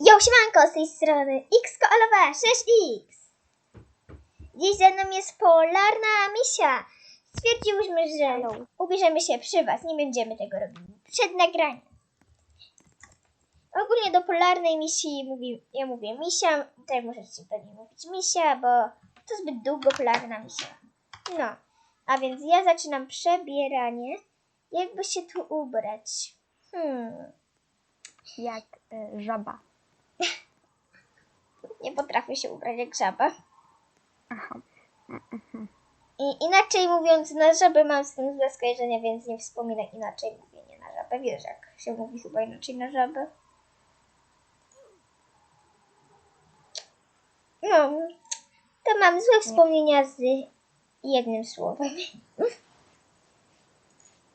Jo, siemanko, z tej strony Xkoalowa 6X. Dziś ze mną jest polarna misia. Stwierdziłyśmy, że ubierzemy się przy was, nie będziemy tego robili przed nagraniem. Ogólnie do polarnej misi mówi, ja mówię misia, tutaj możecie pewnie mówić misia, bo to zbyt długo polarna misia. No, a więc ja zaczynam przebieranie. Jakby się tu ubrać? Hmm, jak y, żaba. nie potrafię się ubrać jak żaba. Aha. I inaczej mówiąc, na żabę mam z tym złe skojarzenia, więc nie wspominaj inaczej mówienie na żabę. Wiesz, jak się mówi chyba inaczej na żabę. No, to mam złe wspomnienia z jednym słowem.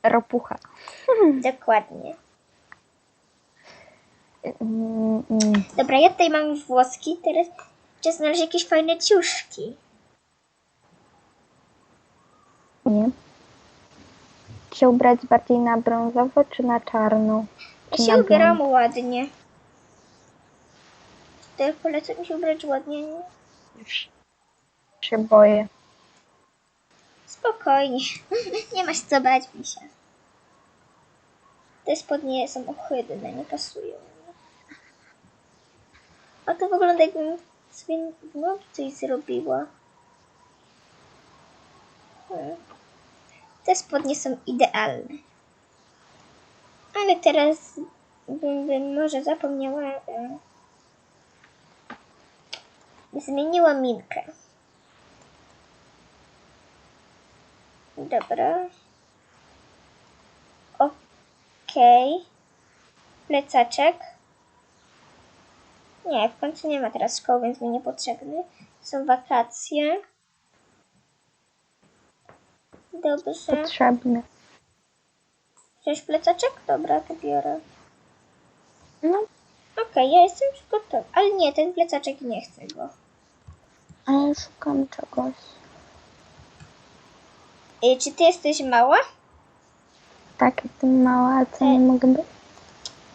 Ropucha. Dokładnie. Mm, mm, Dobra, ja tutaj mam już włoski, teraz czas znaleźć jakieś fajne ciuszki. nie. Czy się ubrać bardziej na brązowo, czy na czarno? Ja się ubieram ładnie. To polecam mi się ubrać ładnie. nie? Już się boję. Spokojnie. Nie masz co bać, Misia. Te spodnie są ohydne, nie pasują. A to wygląda jakbym sobie w nogi coś zrobiła. Hmm. Te spodnie są idealne. Ale teraz bym, bym może zapomniała... e, Zmieniła minkę. Dobra. Okej. Plecaczek. Nie, w końcu nie ma teraz szkoły, więc mi niepotrzebny. Są wakacje. Dobrze. Potrzebny. Chcesz plecaczek? Dobra, to biorę. No, Okej, ja jestem już gotowa. Ale nie, ten plecaczek nie chcę go. a ja szukam czegoś. Ej, czy ty jesteś mała? Tak, jestem mała, a co nie mogę być?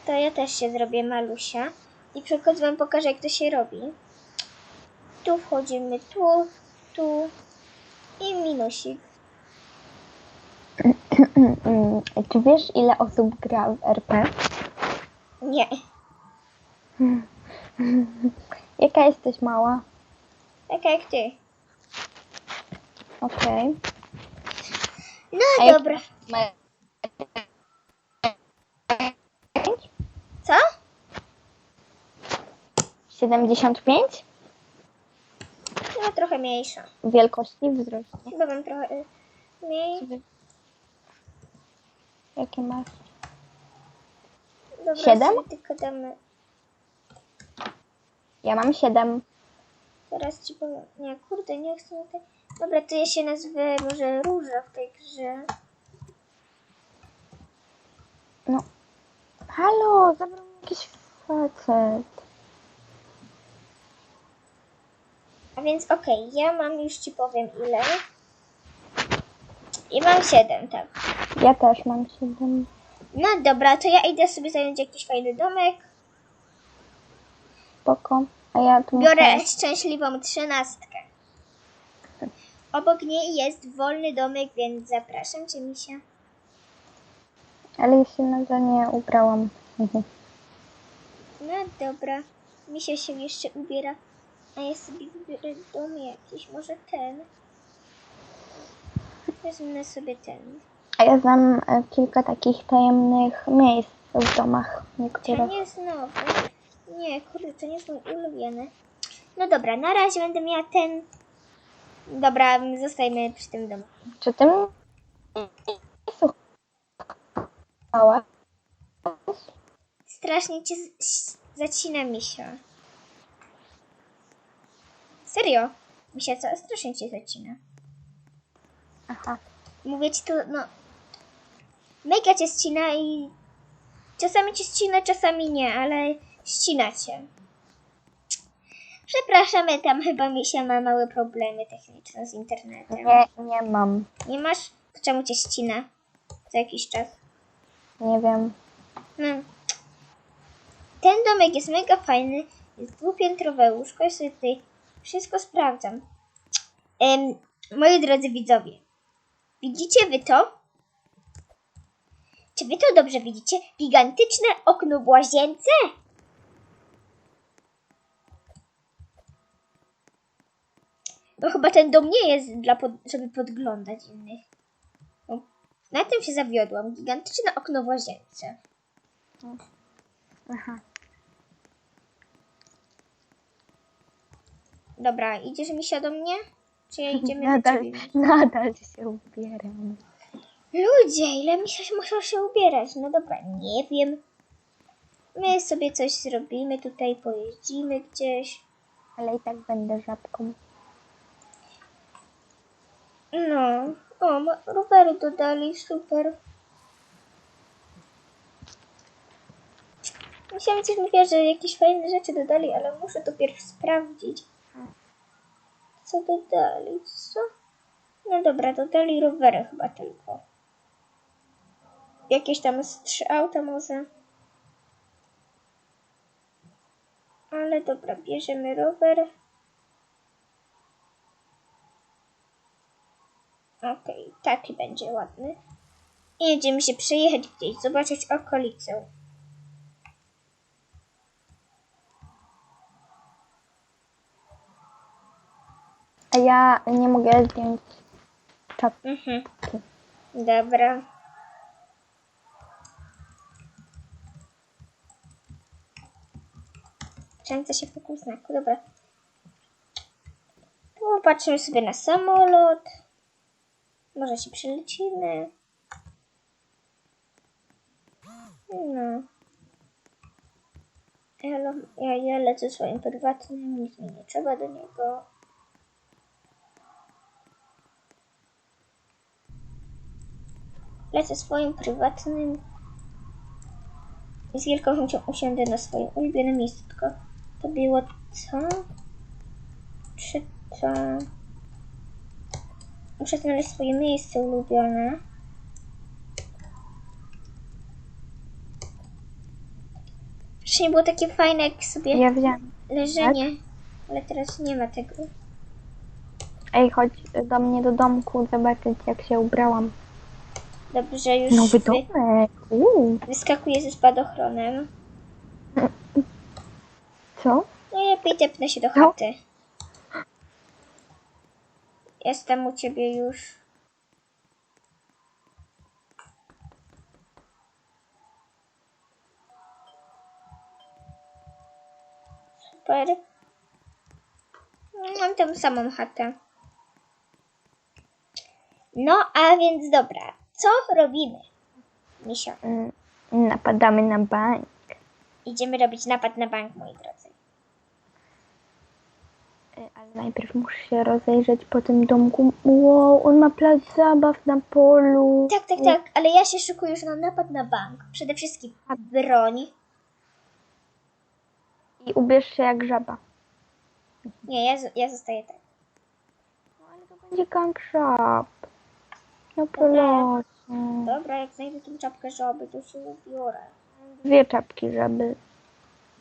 To ja też się zrobię malusia. I przy okazji wam pokażę, jak to się robi. Tu wchodzimy, tu, tu i minusik. Czy wiesz, ile osób gra w RP? Nie, Jaka jesteś mała? taka jak ty. Okej. No A jak- dobra. Pięć? Co? 75? No trochę mniejsza. Wielkości wzrostu. Chyba mam trochę y, mniej. Jakie masz? Dobra, Siedem? sobie tylko damy. Ja mam 7. Teraz ci powiem. Nie, kurde, nie chcę mi. Dobra, to ja się nazwę może Róża w tej grze. No. Halo, zabrał mi jakiś facet. A więc okej, ja mam już ci powiem ile. I mam 7, tak. Ja też mam 7. No dobra, to ja idę sobie zająć jakiś fajny domek. Spoko. A ja tu Biorę muszę... szczęśliwą trzynastkę. Obok niej jest wolny domek, więc zapraszam cię, Misia. Ale się na to nie ubrałam. No dobra, Misia się jeszcze ubiera. A ja sobie wybiorę dom jakiś, może ten. Wezmę sobie ten. A ja znam e, kilka takich tajemnych miejsc w domach niektórych. nie znowu. Nie, kurde, to nie jest mój ulubiony. No dobra, na razie będę miała ten. Dobra, zostajmy przy tym domu. Czy ty mnie słuchałaś? Strasznie cię z- z- zacina. Serio? Misia, co? Strasznie cię zacina. Aha. Mówię ci to, no... Mega cię ścina i... Czasami cię ścina, czasami nie, ale ścina cię. Przepraszamy, tam chyba Misia ma małe problemy techniczne z internetem. Nie, nie mam. Nie masz? To czemu cię ścina? Co jakiś czas. Nie wiem. No. ten domek jest mega fajny. Jest dwupiętrowe łóżko. Sobie tutaj wszystko sprawdzam. Moi drodzy widzowie, widzicie wy to? Czy wy to dobrze widzicie? Gigantyczne okno w łazience? No chyba ten dom nie jest dla pod, żeby podglądać innych. No, na tym się zawiodłam. Gigantyczne okno w łazience. Aha. Dobra, idziesz Misia do mnie? Czy ja idziemy do Nadal, ciebie? nadal się ubieram. Ludzie, ile się muszą się ubierać? No dobra, nie wiem. My sobie coś zrobimy tutaj, pojeździmy gdzieś. Ale i tak będę żabką. No, o, rowery dodali, super. Myślałam, mówiła, że jakieś fajne rzeczy dodali, ale muszę to pierw sprawdzić. Co dodali, co? No dobra, dodali rowery chyba tylko. Jakieś tam z trzy auta może. Ale dobra, bierzemy rower. Okej, taki będzie ładny. I jedziemy się przejechać gdzieś, zobaczyć okolicę. Ja nie mogę zdjąć czapki. Mhm. Dobra. Kręcę się wokół znaku, dobra. Popatrzymy sobie na samolot. Może się przelecimy. No. Ja, ja lecę swoim prywatnym, nic mi nie trzeba do niego. Lecę swoim prywatnym i z wielką chęcią usiądę na swoim ulubionym miejscu. Tylko to było co? Czy to... Muszę znaleźć swoje miejsce ulubione. Wcześniej było takie fajne, jak sobie Ja wziąłem. leżenie, ale teraz nie ma tego. Ej, chodź do mnie do domku zobaczyć jak się ubrałam. Dobrze, już Nowy wy, domek. Uuu. wyskakuję ze spadochronem. Co? No ja pójdę pnę się do No. chaty. Jestem u ciebie już. Super. Mam tą samą chatę. No, a więc dobra. Co robimy? Misia, Mm, Napadamy na bank. idziemy robić napad na bank, moi drodzy. E, Ale najpierw muszę się rozejrzeć po tym domku. Wow, on ma plac zabaw na polu. Tak, tak, tak, ale ja się szykuję już na napad na bank. Przede wszystkim broń. I ubierz się jak żaba. Nie, ja, z- ja zostaję tak. No ale to będzie gang shop. No proszę. Dobra, jak znajdę tą czapkę żaby, to się ubiorę. Dwie czapki żaby.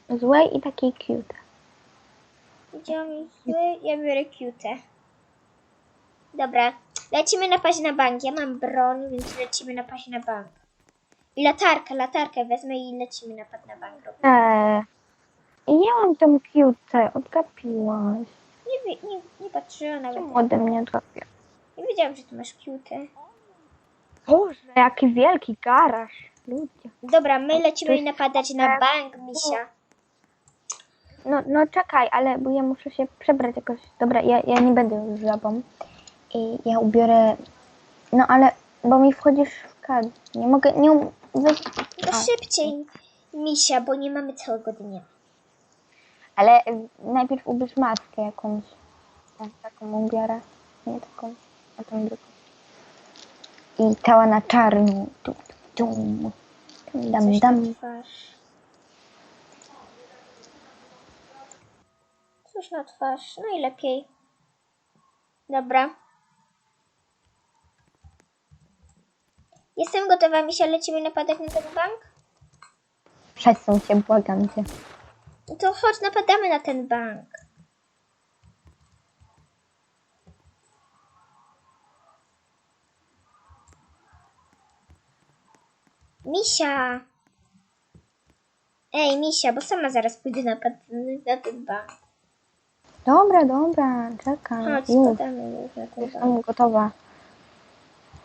Złej i takiej cute. Widziałam zły, ja biorę cute. Dobra, lecimy napaść na bank. Ja mam broń, więc lecimy napaść na bank. I latarkę, latarkę wezmę i lecimy napad na bank. Eee. Ja mam tą cute. Odgapiłaś. Nie, nie, nie patrzyłam nawet. Czemu ode mnie odgapiłaś? Nie wiedziałam, że tu masz cute. Boże, jaki wielki garaż. Ludzie. Dobra, my lecimy napadać na bank, misia. No, no czekaj, ale bo ja muszę się przebrać jakoś. Dobra, ja, ja nie będę już żabą. I ja ubiorę. No ale, bo mi wchodzisz w kadr. Nie mogę, nie um... To A, szybciej, misia, bo nie mamy całego dnia. Ale y, najpierw ubierz maskę jakąś. Ja taką ubiorę. Nie taką, a tą drugą. I cała na czarno. Tu, tu, tu. Dam, Coś dam. na twarz. Coś na twarz, najlepiej. Dobra. Jestem gotowa, Misia, lecimy napadać na ten bank? Przesuń się, błagam cię. No to chodź, napadamy na ten bank. Misia! Ej, Misia, bo sama zaraz pójdę na, na ten bank. Dobra, dobra, czekaj. Chodź, Już, spadamy już na ten bank. jestem gotowa.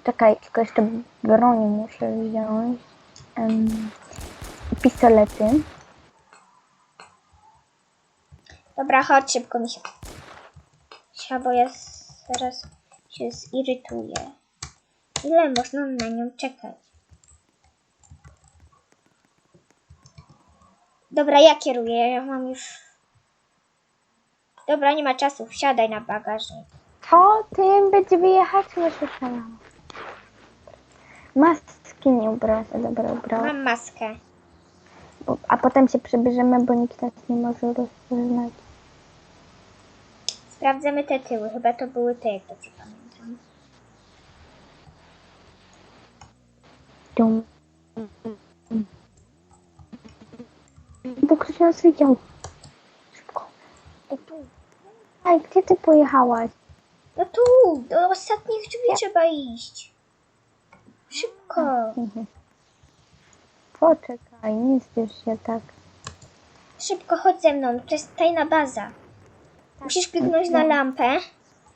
Czekaj, tylko jeszcze broń muszę wziąć. Em, pistolety. Dobra, chodź szybko, Misia. Misia, bo ja zaraz się zirytuję. Ile można na nią czekać? Dobra, ja kieruję, ja mam już... Dobra, nie ma czasu, wsiadaj na bagażnik. Co? Tym będzie wyjechać? Muszę szalała. Maski nie ubrała, się dobra ubrała. Mam maskę. Bo, a potem się przebierzemy, bo nikt nas nie może rozpoznać. Sprawdzamy te tyły, chyba to były te, jak dobrze pamiętam. Dum. Bo ktoś nas widział. Szybko. Ej, tu. Ej, gdzie ty pojechałaś? No tu, do ostatnich drzwi trzeba iść. Szybko. Mhm. Poczekaj, nie spiesz się tak. Szybko, chodź ze mną, to jest tajna baza. Musisz kliknąć na lampę.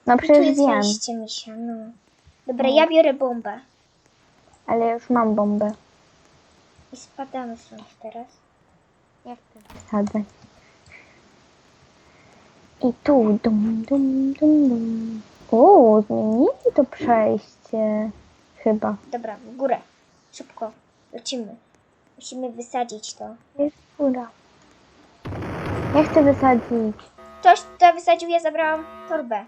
No tu przecież jest wiem, wejście, misia, no. Dobra, ja biorę bombę. ale już mam bombę. I spadamy stąd teraz. Ja chcę wsadzać. I tu, dum, dum, dum, dum. O, zmienili to przejście. Chyba. Dobra, w górę. Szybko, lecimy. Musimy wysadzić to. Jest góra. Ja chcę wysadzić. Ktoś to wysadził, ja zabrałam torbę.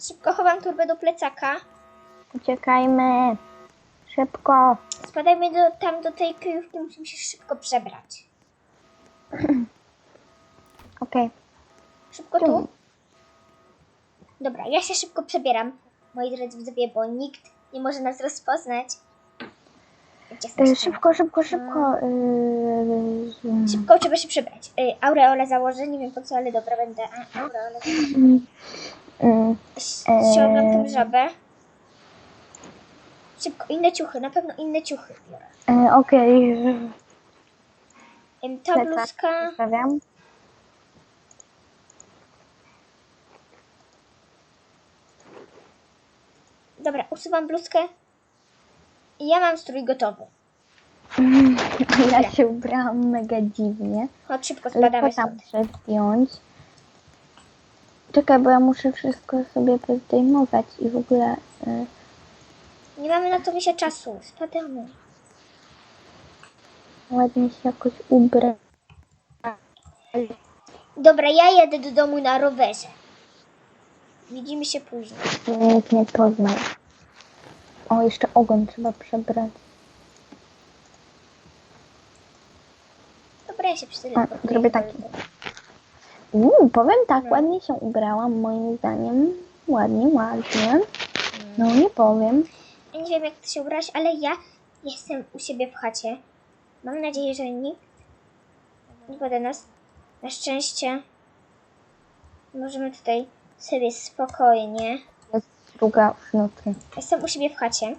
Szybko chowam torbę do plecaka. Uciekajmy. Szybko. Spadajmy do, tam do tej kryjówki, musimy się szybko przebrać. Okej. Szybko tu. Tu. Dobra, ja się szybko przebieram, moi drodzy widzowie, bo nikt nie może nas rozpoznać. Jesteśmy? Szybko, szybko, szybko. y, Szybko trzeba się przebrać. Y, aureolę założę, nie wiem po co, ale dobra, będę aureolę założę. Ś- Eee. Ściągam tę żabę. Szybko, inne ciuchy, na pewno inne ciuchy biorę. y, Okej. Ym, Ta bluzka, Zostawiam. dobra, usuwam bluzkę. I ja mam strój gotowy. Ja się ubrałam mega dziwnie. Chodź, szybko spadamy co tam stąd. muszę zdjąć? Czekaj, bo ja muszę wszystko sobie pozdejmować i w ogóle... Y, Nie mamy na to misia czasu, spadamy. ładnie się jakoś ubrać. Dobra, ja jedę do domu na rowerze. Widzimy się później. Nikt nie poznał. O, jeszcze ogon trzeba przebrać. Dobra, ja się A, przeteleportuję. zrobię taki. Uuu, powiem tak, No. ładnie się ubrałam, moim zdaniem. Ładnie, ładnie. No, nie powiem. Ja nie wiem jak ty się ubrać, ale ja jestem u siebie w chacie. Mam nadzieję, że nikt nie poda nas. Na szczęście możemy tutaj sobie spokojnie. Jest druga w nocy. Jestem u siebie w chacie.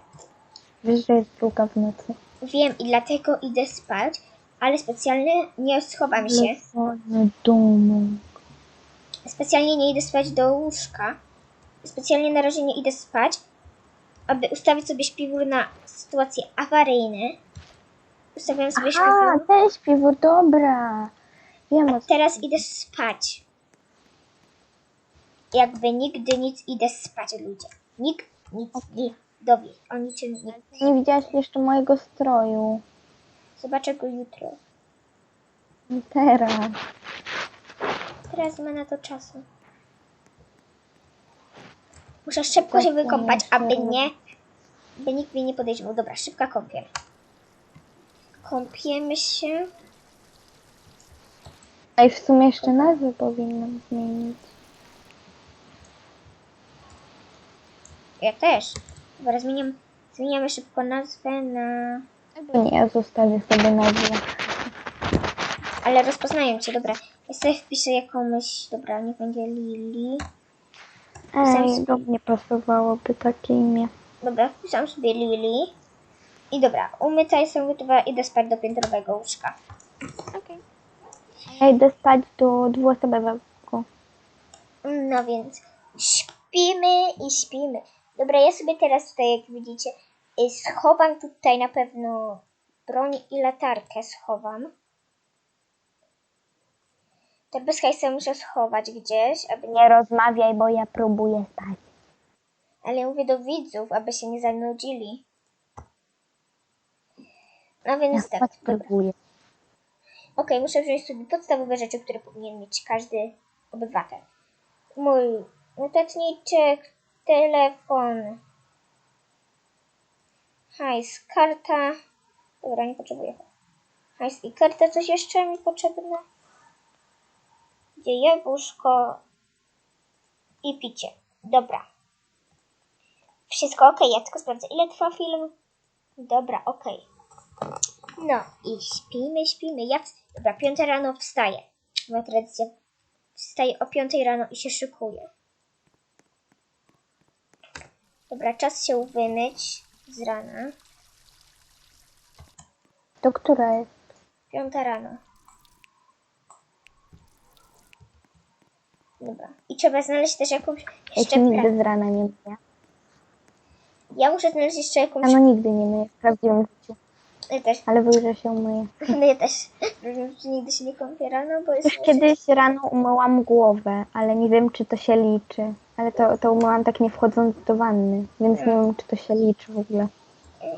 Wiesz, że jest druga w nocy. Wiem i dlatego idę spać, ale specjalnie nie schowam się. Domu. Specjalnie nie idę spać do łóżka. Specjalnie na razie nie idę spać, aby ustawić sobie śpiwór na sytuacje awaryjne. Ustawiam sobie Aha, śpiwór. ten śpiwór, dobra. Wiem o co Teraz idę spać. Jakby nigdy nic idę spać, ludzie. Nikt nic nie dowie o niczym nic. Nie widziałaś jeszcze mojego stroju. Zobaczę go jutro. Teraz. Teraz nie ma na to czasu. Muszę szybko się wykąpać, aby nie, by nikt mnie nie podejrzewał. Dobra, szybka kąpiel. Kąpiemy się. A i w sumie jeszcze nazwę powinnam zmienić. Ja też. Dobra, zmieniam, zmieniamy szybko nazwę na Albo nie, ja zostawię sobie nazwę. Ale rozpoznają cię, dobra. Ja sobie wpiszę jakąś, dobra, niech będzie Lili. Ej, do mnie pasowałoby takie imię. Dobra, wpisałam sobie Lili. I dobra, umyta jestem gotowa, idę spać do piętrowego łóżka. Okej. Ja idę spać do dwuosobowego. No więc śpimy i śpimy. Dobra, ja sobie teraz tutaj, jak widzicie, y, schowam tutaj na pewno broń i latarkę schowam. Torbę sobie muszę schować gdzieś, aby nie... Nie rozmawiaj, bo ja próbuję spać. Ale ja mówię do widzów, aby się nie zanudzili. No Ja więc tak, spać dobra. próbuję. Okej, muszę wziąć sobie podstawowe rzeczy, które powinien mieć każdy obywatel. Mój notatniczek, telefon, hajs, karta. Dobra, nie potrzebuję. Hajs i karta, coś jeszcze mi potrzebne? Gdzie jabłuszko i picie. Dobra. Wszystko ok, ja tylko sprawdzę, ile trwa film. Dobra, okej. No i śpimy, śpimy. Ja, dobra, piąta rano wstaję. Moja tradycja. Wstaję o piątej rano i się szykuję. Dobra, czas się wymyć z rana. To która jest? Piąta rano. Dobra. I trzeba znaleźć też jakąś Ja jeszcze się nigdy z rana nie myję. Ja muszę znaleźć jeszcze jakąś... Rano nigdy nie myję w prawdziwym życiu. Ja też. Ale w że się myję. No ja też. Wiem, że nigdy się nie kąpię rano, bo jest... Już kiedyś rano umyłam głowę, ale nie wiem, czy to się liczy. Ale to, to umyłam tak nie wchodząc do wanny, więc nie wiem, czy to się liczy w ogóle.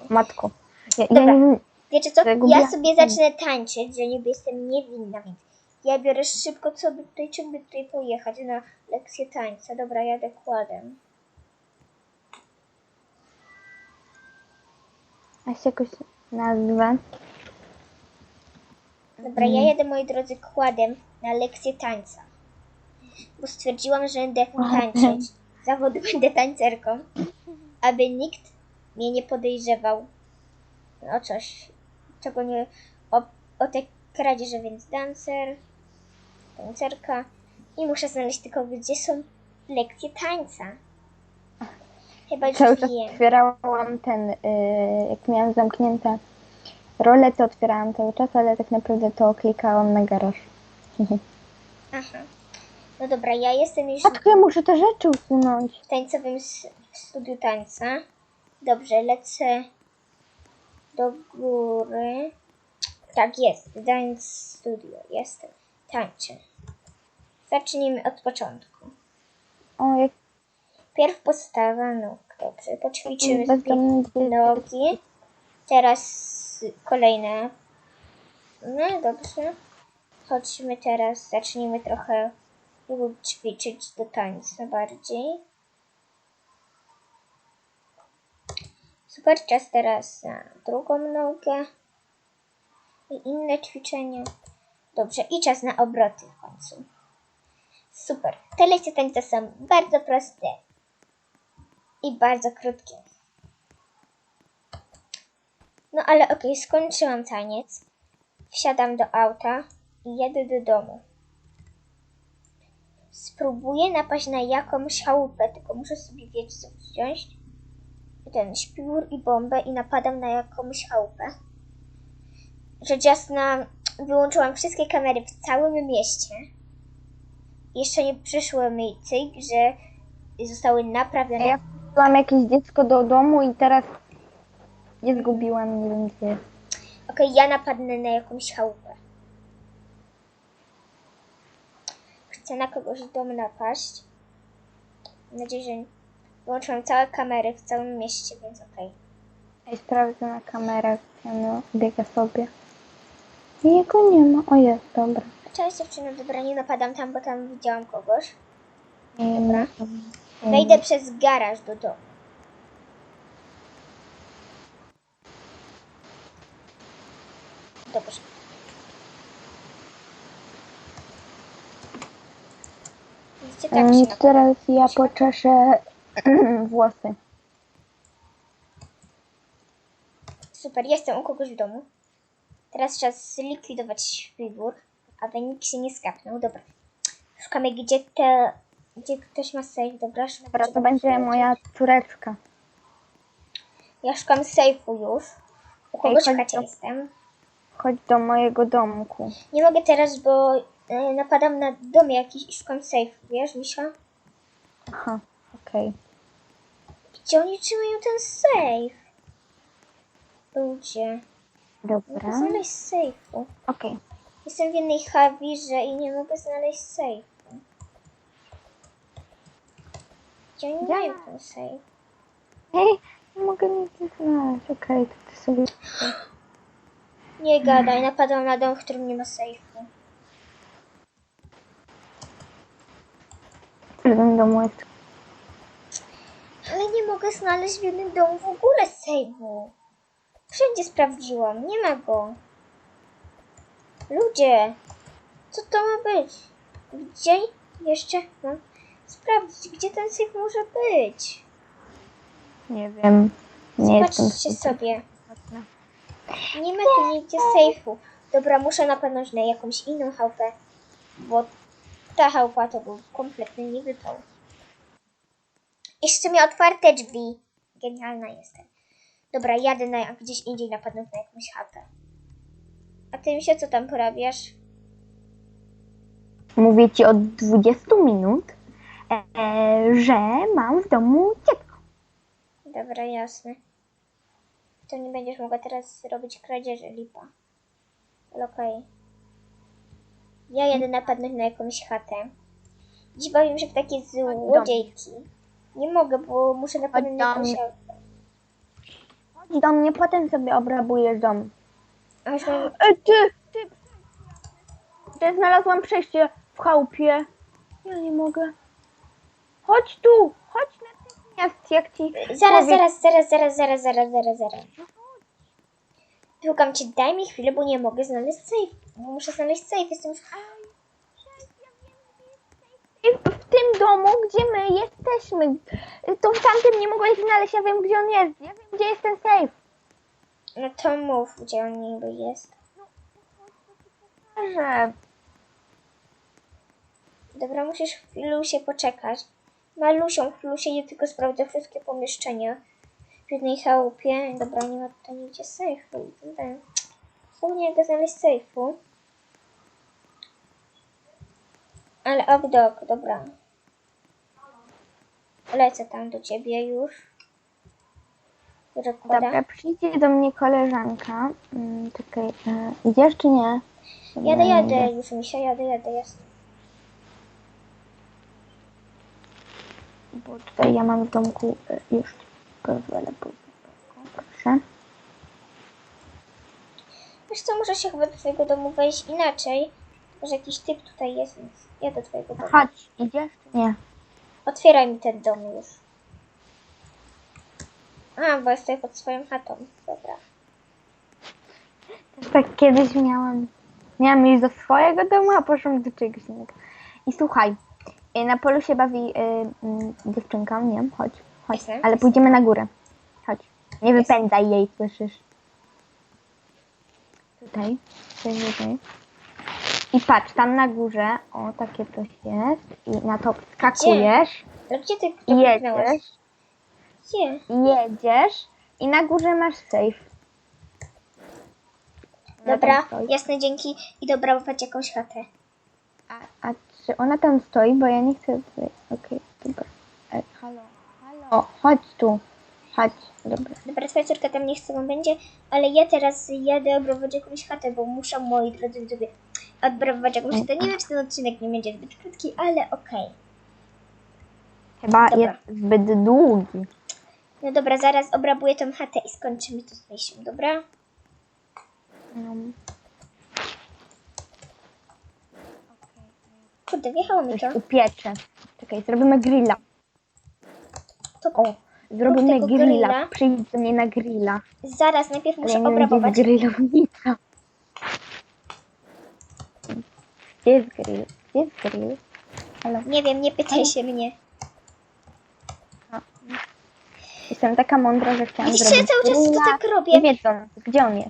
Matko. Ja, ja Dobra. nie wiem, Wiecie co? Zagubiłam. Ja sobie zacznę tańczyć, że niby jestem niewinna, więc ja biorę szybko, co by tutaj, czym by tutaj pojechać na lekcję tańca. Dobra, jadę kładem. a się jakoś nazwę. Dobra, ja jadę, moi drodzy, kładem na lekcję tańca. Bo stwierdziłam, że będę tańczyć. Zawodu będę tańcerką, aby nikt mnie nie podejrzewał o coś, czego nie... o, o te kradzieże, więc dancer, tancerka i muszę znaleźć tylko, gdzie są lekcje tańca. Chyba już Cały czas wiem. otwierałam ten, y, jak miałam zamknięte role, to otwierałam cały czas, ale tak naprawdę to klikałam na garaż. Aha. No dobra, ja jestem już... Matko, ja muszę te rzeczy usunąć. w tańcowym s- w studiu tańca. Dobrze, lecę do góry. Tak jest, dance studio, jestem. Tańczę. Zacznijmy od początku. O, jak Pierw postawa nóg, dobrze. Poćwiczymy nogi. Teraz kolejne. No dobrze. Chodźmy teraz, zacznijmy trochę ćwiczyć do tańca bardziej. Super, czas teraz na drugą nogę i inne ćwiczenia. Dobrze, i czas na obroty w końcu. Super. Te lekcje tańca są bardzo proste i bardzo krótkie. No ale okej, skończyłam taniec. Wsiadam do auta i jedę do domu. Spróbuję napaść na jakąś chałupę, tylko muszę sobie wiecie co wziąć. Ten śpiwór i bombę i napadam na jakąś chałupę. Rzecz jasna, wyłączyłam wszystkie kamery w całym mieście. Jeszcze nie przyszło mi cyk, że zostały naprawione. Ja wzięłam jakieś dziecko do domu i teraz je zgubiłam, nie wiem gdzie jest. Okej, ja napadnę na jakąś chałupę. Chcę na kogoś dom napaść. Mam nadzieję, że wyłączyłam całe kamery w całym mieście, więc okej. Ja sprawdzę na kamerach, no biega sobie. Jego nie ma. O jest, dobra. Cześć dziewczyno, dobra, nie napadam tam, bo tam widziałam kogoś. Nie ma. Wejdę przez garaż do domu. Dobrze. Widzicie, tak się teraz ja poczeszę włosy. Super, jestem u kogoś w domu. Teraz czas zlikwidować śpiwór, aby nikt się nie skapnął. Dobra. Szukamy, gdzie te... Gdzie ktoś ma safe. Dobra, Dobra, to będzie moja córeczka. Ja szukam safe'u już. U chacie do- jestem. Chodź do mojego domku. Nie mogę teraz, bo e, napadam na dom jakiś i szukam safe'u. Wiesz, Misia? Aha, okej. Gdzie oni trzymają ten safe? Ludzie. Nie mogę Dobra. znaleźć safe'u. Okej. Jestem w jednej hawirze i nie mogę znaleźć safe'u. Gdzie oni Ja- mają ten safe? Ej, nie mogę nic znaleźć. Okej, to ty sobie... Nie gadaj, napadam na dom, w którym nie ma safe'u. W tym domu jest... Ale nie mogę znaleźć w jednym domu w ogóle sejfu. Wszędzie sprawdziłam, nie ma go. Ludzie, co to ma być? Gdzie jeszcze mam sprawdzić, gdzie ten sejf może być? Nie wiem. Nie Zobaczcie sobie, nie ma tu nigdzie sejfu. Dobra, muszę napadnąć na jakąś inną chałupę, bo ta chałupa to był kompletny niewypał. Jeszcze miał otwarte drzwi. Genialna jestem. Dobra, jadę na, gdzieś indziej napadnąć na jakąś chatę. A ty mi się co tam porabiasz? Mówię ci od 20 minut, e, że mam w domu dziecko. Dobra, jasne. To nie będziesz mogła teraz robić kradzieży, lipa. Ale okej. Ja jadę napadnąć na jakąś chatę. Dziś bawię się w takie złodziejki. Nie mogę, bo muszę napadnąć na jakąś... mnie. Chodź do mnie, potem sobie obrabujesz dom. A. E, ty, ty, ty, znalazłam przejście w chałupie. Ja nie mogę. Chodź tu, chodź natychmiast, jak ci Zaraz, powie- zaraz, zaraz, zaraz, zaraz, zaraz, zaraz, zaraz. Szukam cię, daj mi chwilę, bo nie mogę znaleźć safe. Bo muszę znaleźć safe, jestem już... I w tym domu, gdzie my jesteśmy. To w tamtym nie mogłeś znaleźć, ja wiem gdzie on jest. Ja wiem gdzie jest ten safe. No to mów, gdzie on niby jest. Że Dobra, musisz chwilusie poczekać. Malusią chwilusie, ja tylko sprawdzę wszystkie pomieszczenia w jednej chałupie. Dobra, nie ma tutaj nigdzie sejfu. Zapomniałem go znaleźć sejfu. Ale obdok, dobra. Lecę tam do ciebie już. Dobra, przyjdzie do mnie koleżanka. Mm, czekaj, e, idziesz czy nie? Jadę, Nie, jadę, nie. już mi się jadę, jadę, jasne. Bo tutaj ja mam w domku e, już pozwolę. Proszę. Wiesz co, muszę się chyba do twojego domu wejść inaczej. Może jakiś typ tutaj jest, więc ja do twojego domu. Chodź, idziesz czy nie? Otwieraj mi ten dom już. A, bo jest tutaj pod swoją chatą. Dobra. Też tak kiedyś miałam. Miałam iść do swojego domu, a poszłam do czegoś innego. I słuchaj, e, na polu się bawi e, mm, dziewczynka, nie wiem, chodź, chodź. Jestem. Ale pójdziemy na górę. Chodź. Nie wypędzaj jej, słyszysz? Tutaj, tutaj, tutaj. I patrz, tam na górze, o takie coś jest. I na to skakujesz, Ale gdzie ty i to jedziesz, Gdzie? jedziesz i na górze masz safe. Dobra, tam stoi. jasne, dzięki. I dobra, łapać jakąś chatę. A, czy ona tam stoi? Bo ja nie chcę tutaj. Okej, dobra. E, halo, halo, chodź tu. Chodź, dobra. Dobra, twoja córka tam niech z tobą będzie, ale ja teraz jadę obrabować jakąś chatę, bo muszę, moi drodzy widzowie, obrabować jakąś chatę. Nie wiem, czy ten odcinek nie będzie zbyt krótki, ale okej. Chyba Dobra. jest zbyt długi. No dobra, zaraz obrabuję tą chatę i skończymy to z myślą, dobra? No. Kurde, wjechało mi to. Coś upieczę. Czekaj, zrobimy grilla. To O, zrobimy grilla. grilla. Przyjdź do mnie na grilla. zaraz najpierw Ale muszę nie wiem, gdzie obrabować. jest grillownica. Gdzie jest grill? Gdzie jest grill? Halo? Nie wiem, nie pytaj się mnie. Jestem taka mądra, że chciałam Widzicie, zrobić cały czas to tak robię. Nie wiedząc, gdzie on jest.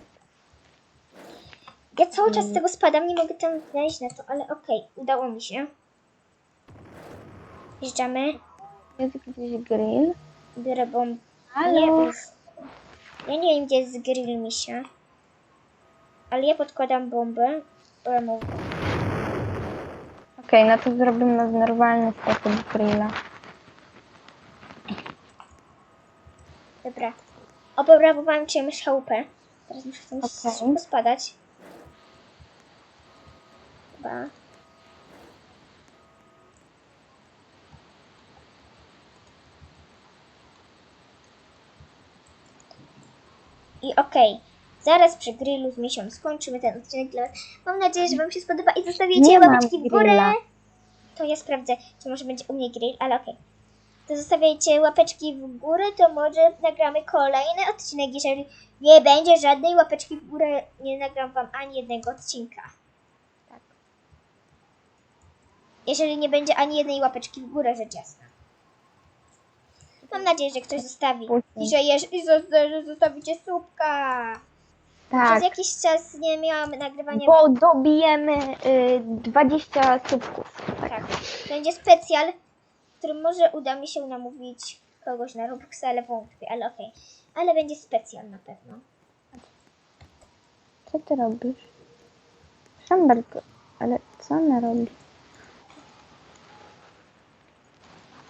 Ja cały czas z tego spadam, nie mogę tam wejść na to, ale okej, udało mi się. Wjeżdżamy, Jest gdzieś grill. biorę bombę. Halo? Nie, ja nie wiem, gdzie jest grill misia. Ale ja podkładam bombę. Remove. Okej, no to zrobimy w normalny sposób grilla. Dobra. Obrabowałam czyjąś chałupę. Teraz muszę tam szybko spadać. Chyba. I okej. Zaraz przy grillu z miesiąc skończymy ten odcinek dla. Mam nadzieję, że wam się spodoba i zostawiacie łapeczki w górę. To ja sprawdzę, czy może będzie u mnie grill, ale okej. To zostawiajcie łapeczki w górę, to może nagramy kolejny odcinek. Jeżeli nie będzie żadnej łapeczki w górę, nie nagram wam ani jednego odcinka. Tak. Jeżeli nie będzie ani jednej łapeczki w górę, rzecz jasna. Mam nadzieję, że ktoś zostawi. I że, jeż- i zo- że zostawicie słupka. Tak, Przez jakiś czas nie miałam nagrywania. bo dobijemy y, 20 subków. Tak. Będzie specjal, którym może uda mi się namówić kogoś na Robloxa, ale wątpię, ale okej. Ale będzie specjal na pewno. Co ty robisz? Szamberg, ale co ona robi?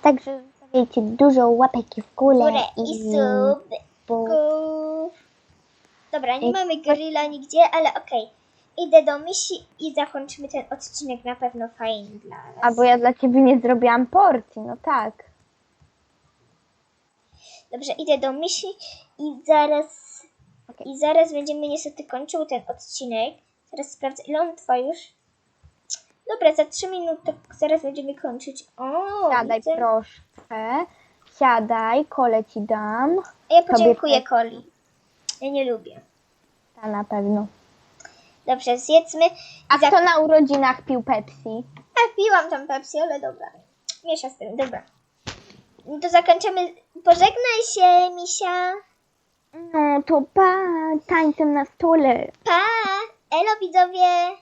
Także zostawiajcie dużo łapek w górę, Górę i sub. bo Dobra, nie mamy grilla nigdzie, ale okej. Idę do misi i zakończymy ten odcinek na pewno fajnie dla was. A bo ja dla ciebie nie zrobiłam porcji, no tak. Dobrze, idę do misi i zaraz Okej. i zaraz będziemy niestety kończyły ten odcinek. Zaraz sprawdzę, ile on trwa już. Dobra, za 3 minuty zaraz będziemy kończyć. O, Siadaj widzę. proszę. Siadaj, kole ci dam. A ja podziękuję Kobiety. Coli. Ja nie lubię. Ta na pewno. Dobrze, zjedzmy. A kto na urodzinach pił Pepsi? A, piłam tam Pepsi, ale dobra. Miesza z tym, dobra. No to zakończymy. Pożegnaj się, misia. No to pa, tańcem na stole. Pa! Elo widzowie!